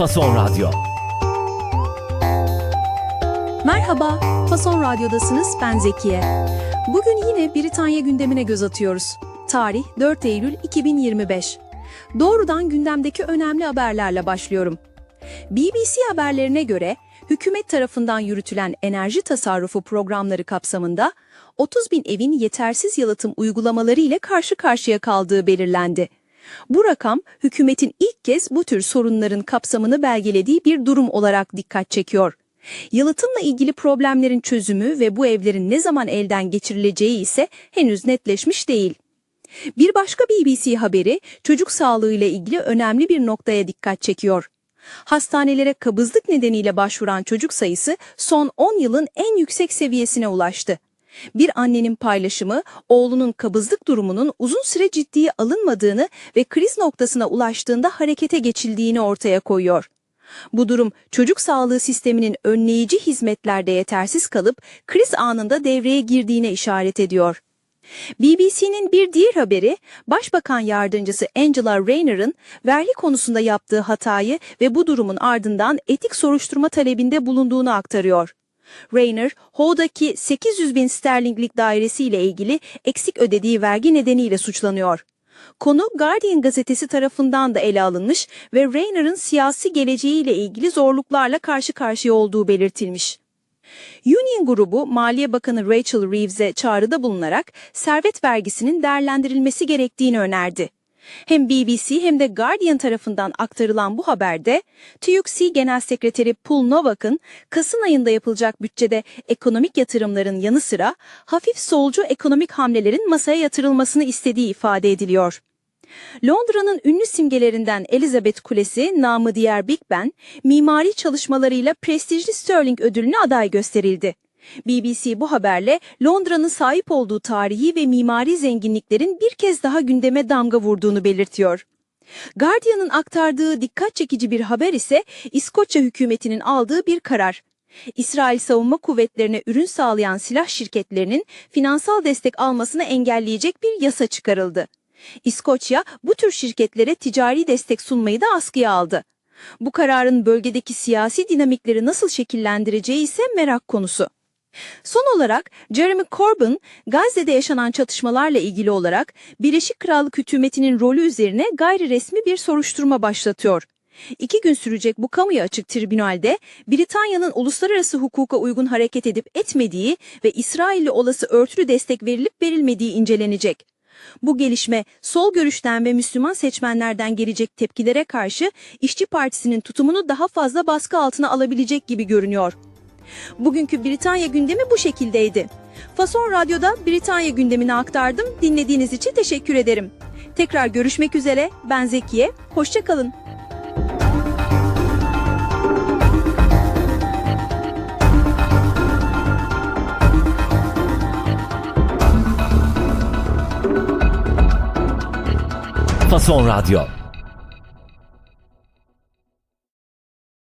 Fason Radyo. Merhaba, Fason Radyo'dasınız, ben Zekiye. Bugün yine Britanya gündemine göz atıyoruz. Tarih 4 Eylül 2025. Doğrudan gündemdeki önemli haberlerle başlıyorum. BBC haberlerine göre, hükümet tarafından yürütülen enerji tasarrufu programları kapsamında 30 bin evin yetersiz yalıtım uygulamaları ile karşı karşıya kaldığı belirlendi. Bu rakam, hükümetin ilk kez bu tür sorunların kapsamını belgelediği bir durum olarak dikkat çekiyor. Yalıtımla ilgili problemlerin çözümü ve bu evlerin ne zaman elden geçirileceği ise henüz netleşmiş değil. Bir başka BBC haberi çocuk sağlığı ile ilgili önemli bir noktaya dikkat çekiyor. Hastanelere kabızlık nedeniyle başvuran çocuk sayısı son 10 yılın en yüksek seviyesine ulaştı. Bir annenin paylaşımı oğlunun kabızlık durumunun uzun süre ciddiye alınmadığını ve kriz noktasına ulaştığında harekete geçildiğini ortaya koyuyor. Bu durum çocuk sağlığı sisteminin önleyici hizmetlerde yetersiz kalıp kriz anında devreye girdiğine işaret ediyor. BBC'nin bir diğer haberi, Başbakan Yardımcısı Angela Rayner'ın vergi konusunda yaptığı hatayı ve bu durumun ardından etik soruşturma talebinde bulunduğunu aktarıyor. Rayner, Ho'daki 800 bin sterlinglik dairesiyle ilgili eksik ödediği vergi nedeniyle suçlanıyor. Konu Guardian gazetesi tarafından da ele alınmış ve Rayner'ın siyasi geleceğiyle ilgili zorluklarla karşı karşıya olduğu belirtilmiş. Union grubu Maliye Bakanı Rachel Reeves'e çağrıda bulunarak servet vergisinin değerlendirilmesi gerektiğini önerdi. Hem BBC hem de Guardian tarafından aktarılan bu haberde TÜYÜKSİ Genel Sekreteri Paul Novak'ın Kasım ayında yapılacak bütçede ekonomik yatırımların yanı sıra hafif solcu ekonomik hamlelerin masaya yatırılmasını istediği ifade ediliyor. Londra'nın ünlü simgelerinden Elizabeth Kulesi, namı diğer Big Ben, mimari çalışmalarıyla prestijli Sterling ödülüne aday gösterildi. BBC bu haberle Londra'nın sahip olduğu tarihi ve mimari zenginliklerin bir kez daha gündeme damga vurduğunu belirtiyor. Guardian'ın aktardığı dikkat çekici bir haber ise İskoçya hükümetinin aldığı bir karar. İsrail Savunma Kuvvetlerine ürün sağlayan silah şirketlerinin finansal destek almasını engelleyecek bir yasa çıkarıldı. İskoçya bu tür şirketlere ticari destek sunmayı da askıya aldı. Bu kararın bölgedeki siyasi dinamikleri nasıl şekillendireceği ise merak konusu. Son olarak Jeremy Corbyn, Gazze'de yaşanan çatışmalarla ilgili olarak Birleşik Krallık hükümetinin rolü üzerine gayri resmi bir soruşturma başlatıyor. İki gün sürecek bu kamuya açık tribünalde Britanya'nın uluslararası hukuka uygun hareket edip etmediği ve İsrail'le olası örtülü destek verilip verilmediği incelenecek. Bu gelişme sol görüşten ve Müslüman seçmenlerden gelecek tepkilere karşı İşçi Partisi'nin tutumunu daha fazla baskı altına alabilecek gibi görünüyor. Bugünkü Britanya gündemi bu şekildeydi. Fason Radyo'da Britanya gündemini aktardım. Dinlediğiniz için teşekkür ederim. Tekrar görüşmek üzere. Ben Zekiye. Hoşçakalın. Fason Radyo.